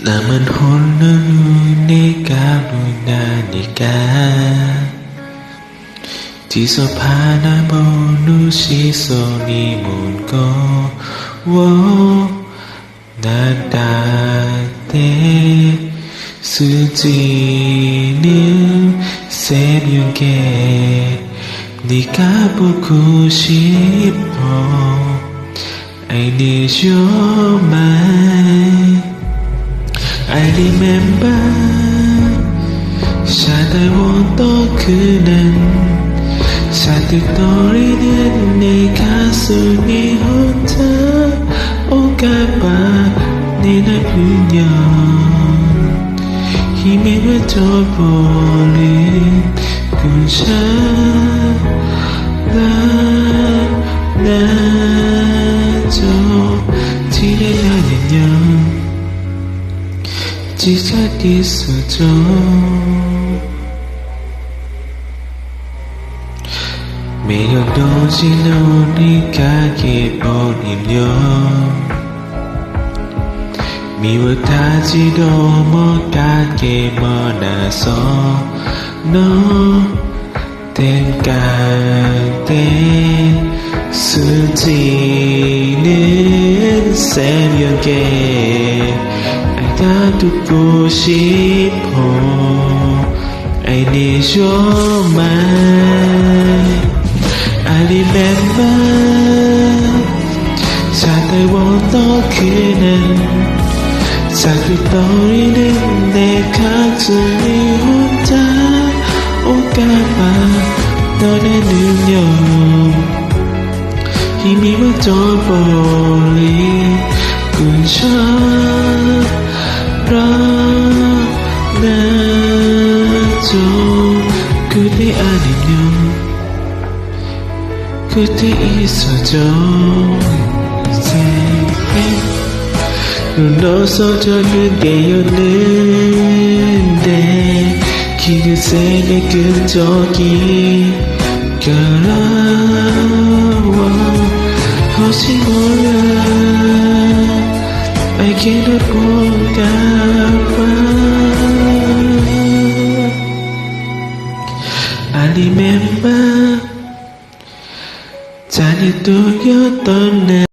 나만 홀로 내가 루나니까 뒤서 바라보는 시선이 뭔고 나한테 스치는 새벽에 네가 보고 싶어 I need your mind I remember 샤다원도 그는 샤득거리는 내 가슴이 혼자 오가봐. 내 나그녀 힘에 외쳐버린 군샤라나 있어줘 매력도 지는 가게 버리면 미워하지도 못하게 멀어서 너 땡깡땡 스치는 새벽에 알아두고 싶어 I need your mind I remember 사다원도 그는 자극거리는 내 가슴이 혼자 올까봐 너의 눈여 힘이 맞춰버린 군처 럼 나죠. 그대 아니면 그대 있어줘 눌러서 저그게였는데 기그새 내 끈적이 겨라워 혹시 몰라 cannot 볼 I remember 잔이 또였던 날